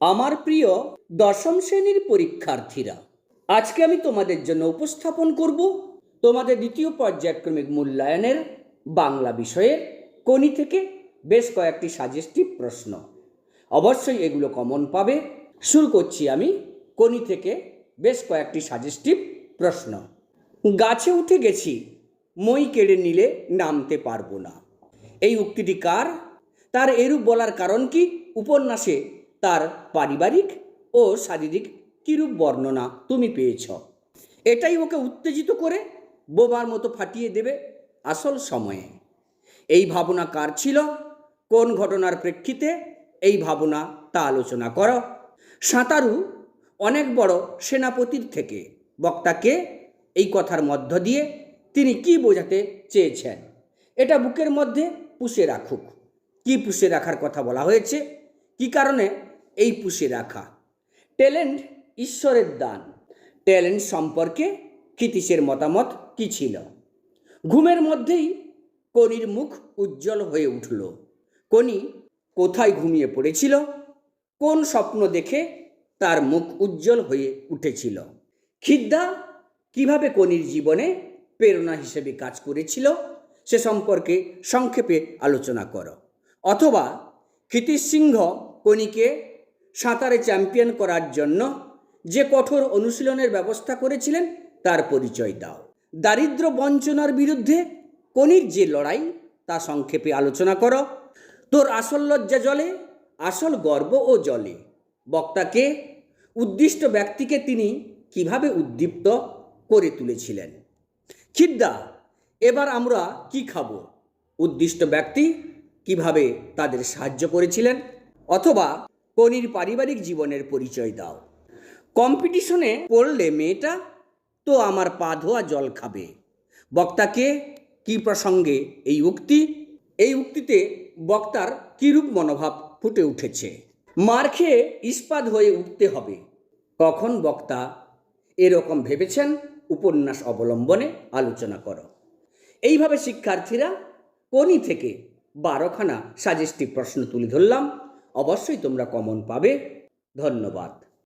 আমার প্রিয় দশম শ্রেণির পরীক্ষার্থীরা, আজকে আমি তোমাদের জন্য উপস্থাপন করব তোমাদের দ্বিতীয় পর্যায়ক্রমিক মূল্যায়নের বাংলা বিষয়ের কোনি থেকে বেশ কয়েকটি সাজেস্টিভ প্রশ্ন। অবশ্যই এগুলো কমন পাবে। শুরু করছি আমি কোনি থেকে বেশ কয়েকটি সাজেস্টিভ প্রশ্ন। গাছে উঠে গেছি, মই কেড়ে নিলে নামতে পারব না। এই উক্তিটি কার? তার এরূপ বলার কারণ কি? উপন্যাসে তার পারিবারিক ও শারীরিক কিরূপ বর্ণনা তুমি পেয়েছ? এটাই ওকে উত্তেজিত করে বোবার মতো ফাটিয়ে দেবে আসল সময়ে। এই ভাবনা কার ছিল? কোন ঘটনার প্রেক্ষিতে এই ভাবনা তা আলোচনা করো। সাঁতারু অনেক বড় সেনাপতির থেকে। বক্তাকে এই কথার মধ্য দিয়ে তিনি কি বোঝাতে চেয়েছেন? এটা বুকের মধ্যে পুষে রাখুক। কি পুষে রাখার কথা বলা হয়েছে? কি কারণে এই পুষে রাখা। ট্যালেন্ট ঈশ্বরের দান। ট্যালেন্ট সম্পর্কে ক্ষিতীশের মতামত কি ছিল? ঘুমের মধ্যেই কনির মুখ উজ্জ্বল হয়ে উঠল। কনি কোথায় ঘুমিয়ে পড়েছিল? কোন স্বপ্ন দেখে তার মুখ উজ্জ্বল হয়ে উঠেছিল? খিদ্দা কীভাবে কনির জীবনে প্রেরণা হিসেবে কাজ করেছিল? সে সম্পর্কে সংক্ষেপে আলোচনা করো। অথবা ক্ষিতীশ সিংহ কনিকে সাঁতারে চ্যাম্পিয়ন করার জন্য যে কঠোর অনুশীলনের ব্যবস্থা করেছিলেন, তার পরিচয় দাও। দারিদ্র বঞ্চনার বিরুদ্ধে কনির যে লড়াই, তা সংক্ষেপে আলোচনা করো। তোর আসল লজ্জা জলে, আসল গর্ব ও জলে। বক্তাকে, উদ্দিষ্ট ব্যক্তিকে তিনি কীভাবে উদ্দীপ্ত করে তুলেছিলেন? খিদ্দা, এবার আমরা কি খাব? উদ্দিষ্ট ব্যক্তি কীভাবে তাদের সাহায্য করেছিলেন? অথবা কনির পারিবারিক জীবনের পরিচয় দাও। কম্পিটিশনে পড়লে মেয়েটা তো আমার পা ধোয়া জল খাবে। বক্তাকে কি প্রসঙ্গে এই উক্তি? এই উক্তিতে বক্তার কিরূপ মনোভাব ফুটে উঠেছে? মার খেয়ে ইস্পাত হয়ে উঠতে হবে। কখন বক্তা এরকম ভেবেছেন? উপন্যাস অবলম্বনে আলোচনা করো। এইভাবে শিক্ষার্থীরা কোনি থেকে বারোখানা সাজেস্টিভ প্রশ্ন তুলে ধরলাম। অবশ্যই তোমরা কমন পাবে। ধন্যবাদ।